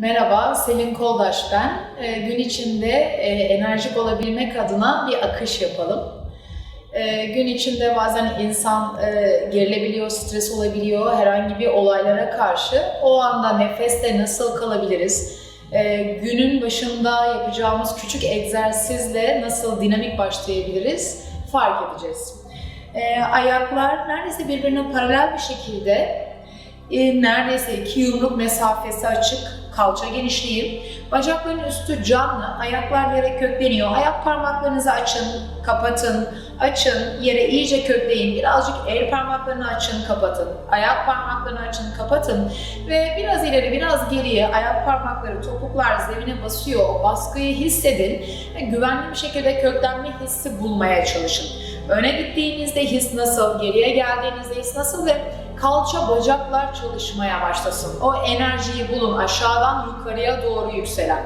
Merhaba, Selin Koldaş ben. Ee, gün içinde e, enerjik olabilmek adına bir akış yapalım. Ee, gün içinde bazen insan e, gerilebiliyor, stres olabiliyor herhangi bir olaylara karşı. O anda nefeste nasıl kalabiliriz? Ee, günün başında yapacağımız küçük egzersizle nasıl dinamik başlayabiliriz? Fark edeceğiz. Ee, ayaklar neredeyse birbirine paralel bir şekilde e, neredeyse iki yumruk mesafesi açık, kalça genişliği, bacakların üstü canlı, ayaklar yere kökleniyor. Ayak parmaklarınızı açın, kapatın, açın, yere iyice kökleyin. Birazcık el parmaklarını açın, kapatın. Ayak parmaklarını açın, kapatın. Ve biraz ileri, biraz geriye ayak parmakları, topuklar zemine basıyor. O baskıyı hissedin ve güvenli bir şekilde köklenme hissi bulmaya çalışın. Öne gittiğinizde his nasıl, geriye geldiğinizde his nasıl ve kalça bacaklar çalışmaya başlasın. O enerjiyi bulun aşağıdan yukarıya doğru yükselen.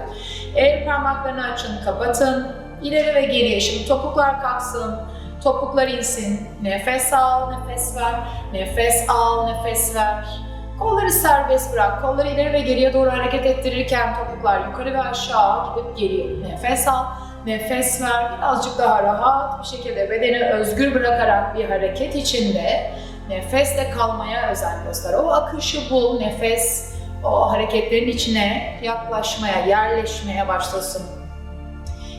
El parmaklarını açın, kapatın. İleri ve geriye. Şimdi topuklar kalksın. Topuklar insin. Nefes al, nefes ver. Nefes al, nefes ver. Kolları serbest bırak. Kolları ileri ve geriye doğru hareket ettirirken topuklar yukarı ve aşağı gidip geliyor. Nefes al, nefes ver. Birazcık daha rahat bir şekilde bedeni özgür bırakarak bir hareket içinde Nefesle kalmaya özen göster. O akışı bul, nefes o hareketlerin içine yaklaşmaya, yerleşmeye başlasın.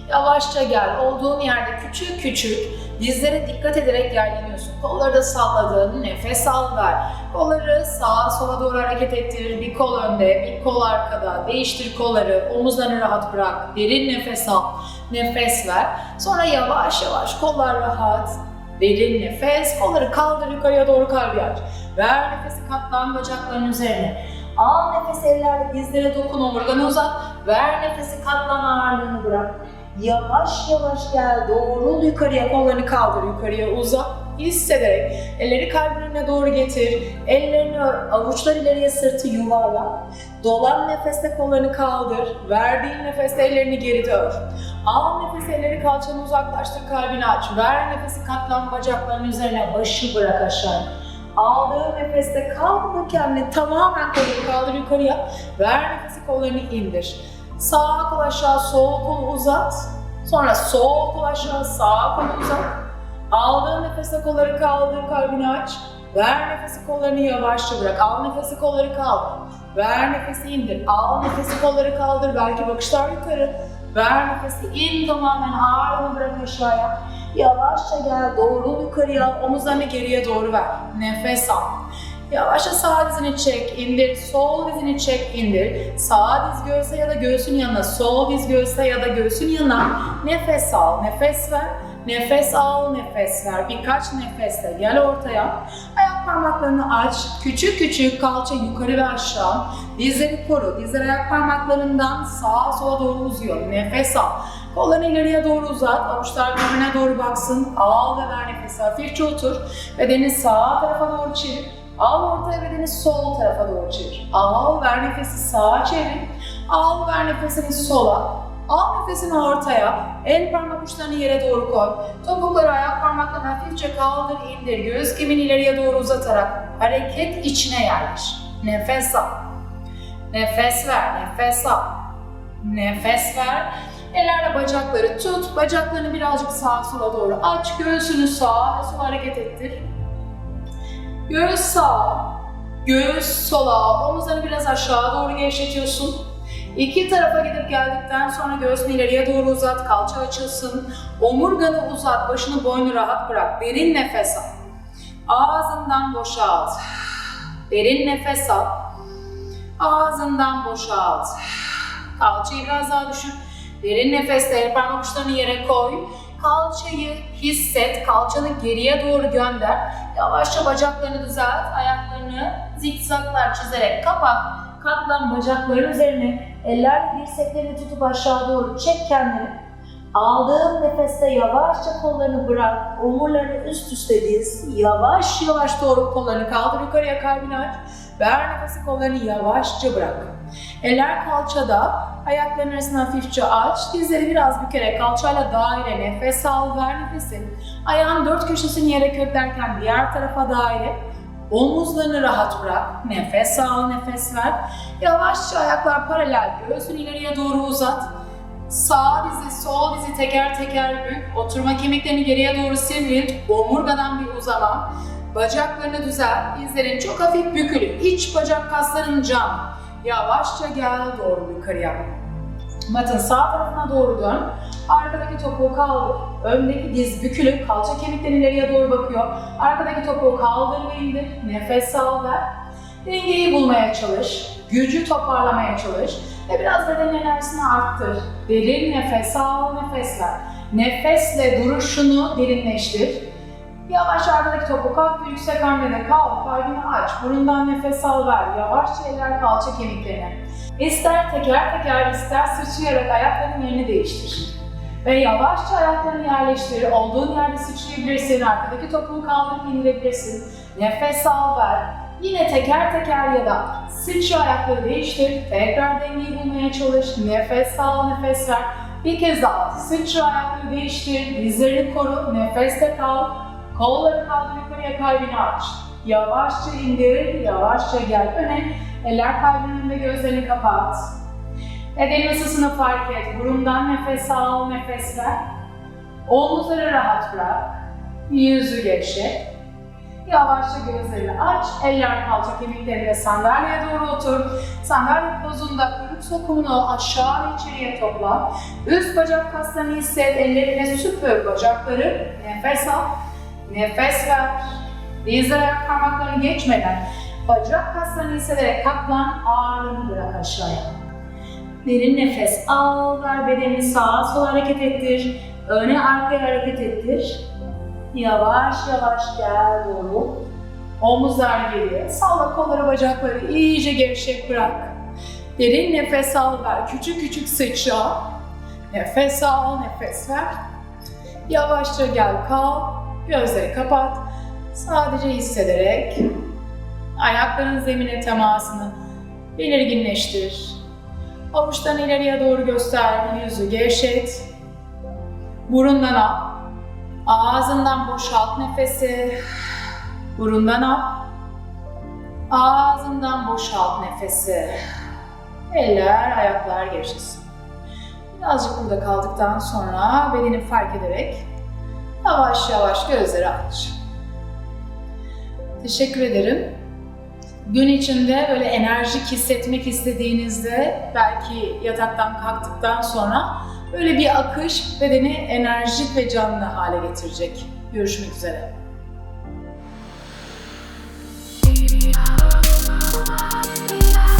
Yavaşça gel. Olduğun yerde küçük küçük dizlere dikkat ederek yerleniyorsun. Kolları da salladın, nefes al ver. Kolları sağa sola doğru hareket ettir. Bir kol önde, bir kol arkada. Değiştir kolları, omuzlarını rahat bırak. Derin nefes al, nefes ver. Sonra yavaş yavaş kollar rahat, Derin nefes, kolları kaldır yukarıya doğru kalbi aç. Ver nefesi katlan bacakların üzerine. Al nefes ellerle dizlere dokun, omurganı uzat. Ver nefesi katlan ağırlığını bırak. Yavaş yavaş gel, doğrul yukarıya, kollarını kaldır yukarıya uzat. Hissederek elleri kalbine doğru getir. Ellerini avuçlar ileriye sırtı yuvarla. Dolan nefeste kollarını kaldır. Verdiğin nefeste ellerini geri dör. Al nefes elleri kalçanı uzaklaştır, kalbini aç. Ver nefesi katlan bacakların üzerine, başı bırak aşağı. Aldığın nefeste kaldır kendini tamamen kolunu kaldır yukarıya. Ver nefesi kollarını indir. Sağ kol aşağı, sol kolu uzat. Sonra sol kol aşağı, sağ kolu uzat. Aldığın nefeste kolları kaldır, kalbini aç. Ver nefesi kollarını yavaşça bırak. Al nefesi kolları kaldır. Ver nefesi indir. Al nefesi kolları kaldır. Belki bakışlar yukarı. Ver nefesi in tamamen ağırlığını bırak aşağıya. Yavaşça gel doğrul yukarıya. Omuzlarını geriye doğru ver. Nefes al. Yavaşça sağ dizini çek, indir. Sol dizini çek, indir. Sağ diz göğse ya da göğsün yanına. Sol diz göğse ya da göğsün yanına. Nefes al, nefes ver. Nefes al, nefes ver. Birkaç nefesle gel ortaya. Ayak parmaklarını aç. Küçük küçük kalça yukarı ve aşağı. Dizleri koru. Dizler ayak parmaklarından sağa sola doğru uzuyor. Nefes al. Kollarını ileriye doğru uzat. Avuçlar birbirine doğru baksın. Al ve ver nefesi. Hafifçe otur. Bedeni sağ tarafa doğru çevir. Al ortaya bedeni sol tarafa doğru çevir. Al ver nefesi sağa çevir. Al ver nefesini sola. Al nefesini ortaya, el parmak uçlarını yere doğru koy. Topukları ayak parmaklarını hafifçe kaldır, indir. Göğüs kemiğini ileriye doğru uzatarak hareket içine yerleş. Nefes al. Nefes ver, nefes al. Nefes ver. Ellerle bacakları tut. Bacaklarını birazcık sağa sola doğru aç. Göğsünü sağa sola hareket ettir. Göğüs sağa, göğüs sola. Omuzlarını biraz aşağı doğru gevşetiyorsun. İki tarafa gidip geldikten sonra göğsünü ileriye doğru uzat, kalça açılsın. Omurganı uzat, başını boynu rahat bırak. Derin nefes al. Ağzından boşalt. Derin nefes al. Ağzından boşalt. Kalçayı biraz daha düşür. Derin nefesle parmak uçlarını yere koy. Kalçayı hisset, kalçanı geriye doğru gönder. Yavaşça bacaklarını düzelt, ayaklarını zikzaklar çizerek kapat. Katlan bacakların üzerine, eller dirseklerini tutup aşağı doğru çek kendini. Aldığın nefeste yavaşça kollarını bırak, omurlarını üst üste diz. Yavaş yavaş doğru kollarını kaldır yukarıya kalbini aç. Ver nefesi kollarını yavaşça bırak. Eller kalçada, ayakların arasını hafifçe aç. Dizleri biraz bükerek kalçayla daire nefes al, ver nefesi. Ayağın dört köşesini yere köklerken diğer tarafa daire. Omuzlarını rahat bırak. Nefes al, nefes ver. Yavaşça ayaklar paralel. Göğsünü ileriye doğru uzat. Sağ dizi, sol dizi teker teker bük. Oturma kemiklerini geriye doğru sivrilt. Omurgadan bir uzama. Bacaklarını düzelt. Dizlerin çok hafif bükülü. İç bacak kasların cam. Yavaşça gel doğru yukarıya. Matın sağ tarafına doğru dön. Arkadaki topuğu kaldır. Öndeki diz bükülü. Kalça kemikleri ileriye doğru bakıyor. Arkadaki topuğu kaldır ve indir. Nefes al ver. Dengeyi bulmaya çalış. Gücü toparlamaya çalış. Ve biraz bedenin enerjisini arttır. Derin nefes al, nefes ver. Nefesle duruşunu derinleştir. Yavaş arkadaki topu kalk, yüksek hamlede kal, kalbini aç, burundan nefes al ver, yavaşça eller kalça kemiklerine. İster teker teker, ister sıçrayarak ayakların yerini değiştir. Ve yavaşça ayaklarını yerleştir, olduğun yerde sıçrayabilirsin, arkadaki topuğu kaldırıp indirebilirsin. Nefes al ver, yine teker teker ya da sıçra ayakları değiştir, tekrar dengeyi bulmaya çalış, nefes al, nefes ver. Bir kez daha sıçra ayakları değiştir, dizlerini koru, nefeste kal, Kolları kaldır yukarıya kalbini aç. Yavaşça indir, yavaşça gel öne. Eller kalbinin önünde gözlerini kapat. Bedenin ısısını fark et. Burundan nefes al, nefes ver. Omuzları rahat bırak. Yüzü gevşet. Yavaşça gözlerini aç. Eller kalça kemiklerinde sandalyeye doğru otur. Sandalye pozunda kuyruk sokumunu aşağı içeriye topla. Üst bacak kaslarını hisset. Ellerine süpür bacakları. Nefes al. Nefes ver. Dizler ayak parmaklarını geçmeden bacak kaslarını hissederek katlan, ağırlığını bırak aşağıya. Derin nefes al, ver bedenini sağa sola hareket ettir. Öne arkaya hareket ettir. Yavaş yavaş gel doğru. Omuzlar geriye. Salla kolları bacakları iyice gevşek bırak. Derin nefes al ver. Küçük küçük sıçra. Nefes al, nefes ver. Yavaşça gel kal. Gözleri kapat. Sadece hissederek ayakların zemine temasını belirginleştir. Avuçtan ileriye doğru göster, yüzü gevşet. Burundan al. Ağzından boşalt nefesi. Burundan al. Ağzından boşalt nefesi. Eller, ayaklar gevşesin. Birazcık burada kaldıktan sonra bedeni fark ederek Yavaş yavaş gözleri aç. Teşekkür ederim gün içinde böyle enerjik hissetmek istediğinizde belki yataktan kalktıktan sonra böyle bir akış bedeni enerjik ve canlı hale getirecek. Görüşmek üzere. Yeah.